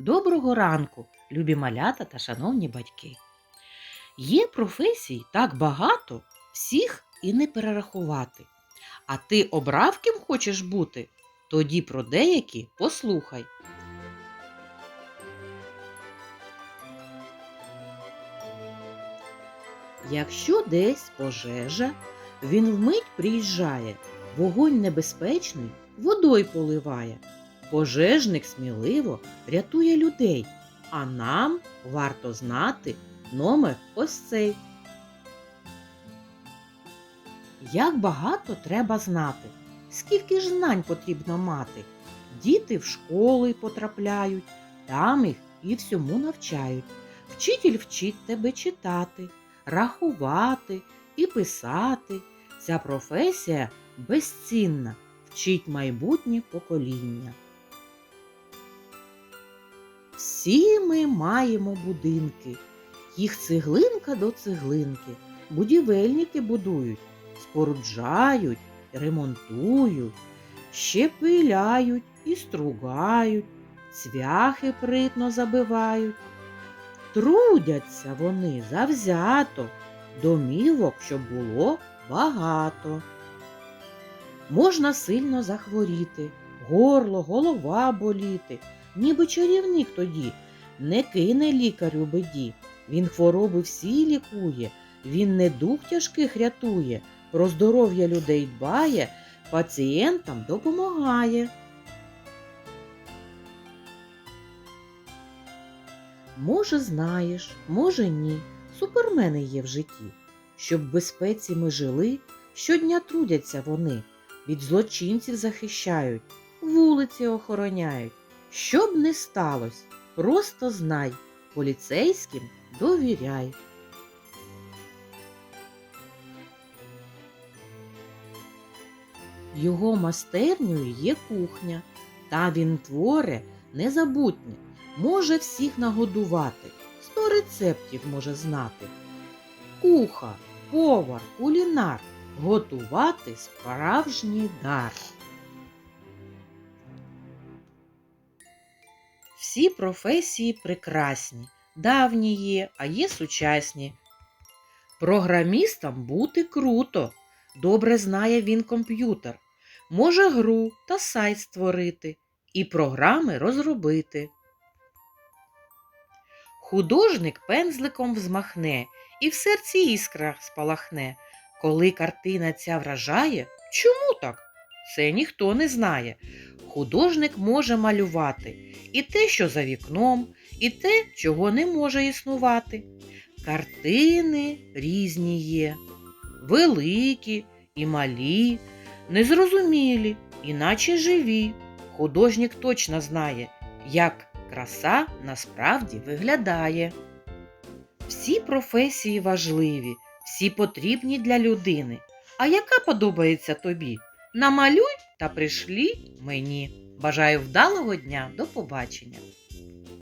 Доброго ранку, любі малята та шановні батьки. Є професій так багато, всіх і не перерахувати. А ти обрав ким хочеш бути? Тоді про деякі послухай. Якщо десь пожежа, він вмить приїжджає, вогонь небезпечний водой поливає. Пожежник сміливо рятує людей, а нам варто знати номер ось цей. Як багато треба знати, скільки ж знань потрібно мати. Діти в школи потрапляють, там їх і всьому навчають. Вчитель вчить тебе читати, рахувати і писати. Ця професія безцінна, вчить майбутнє покоління. Всі ми маємо будинки, їх цеглинка до цеглинки, будівельники будують, споруджають, ремонтують, щепиляють і стругають, цвяхи притно забивають. Трудяться вони завзято, домівок, щоб було багато. Можна сильно захворіти, горло, голова боліти, ніби чарівник тоді, не кине лікарю беді. Він хвороби всі лікує, він не дух тяжких рятує, про здоров'я людей дбає, пацієнтам допомагає. Може, знаєш, може ні, супермени є в житті. Щоб в безпеці ми жили, щодня трудяться вони, від злочинців захищають, вулиці охороняють. Щоб не сталося, просто знай, поліцейським довіряй. Його мастернею є кухня, та він творе незабутнє, може всіх нагодувати, сто рецептів може знати. Кухар, повар, кулінар, готувати справжній дар. Всі професії прекрасні, давні є, а є сучасні. Програмістам бути круто, добре знає він комп'ютер, може гру та сайт створити і програми розробити. Художник пензликом взмахне і в серці іскра спалахне. Коли картина ця вражає, чому так? Це ніхто не знає. Художник може малювати і те, що за вікном, і те, чого не може існувати. Картини різні є, великі і малі, незрозумілі, іначе живі. Художник точно знає, як краса насправді виглядає. Всі професії важливі, всі потрібні для людини. А яка подобається тобі? Намалюй та пришлі мені. Бажаю вдалого дня. До побачення!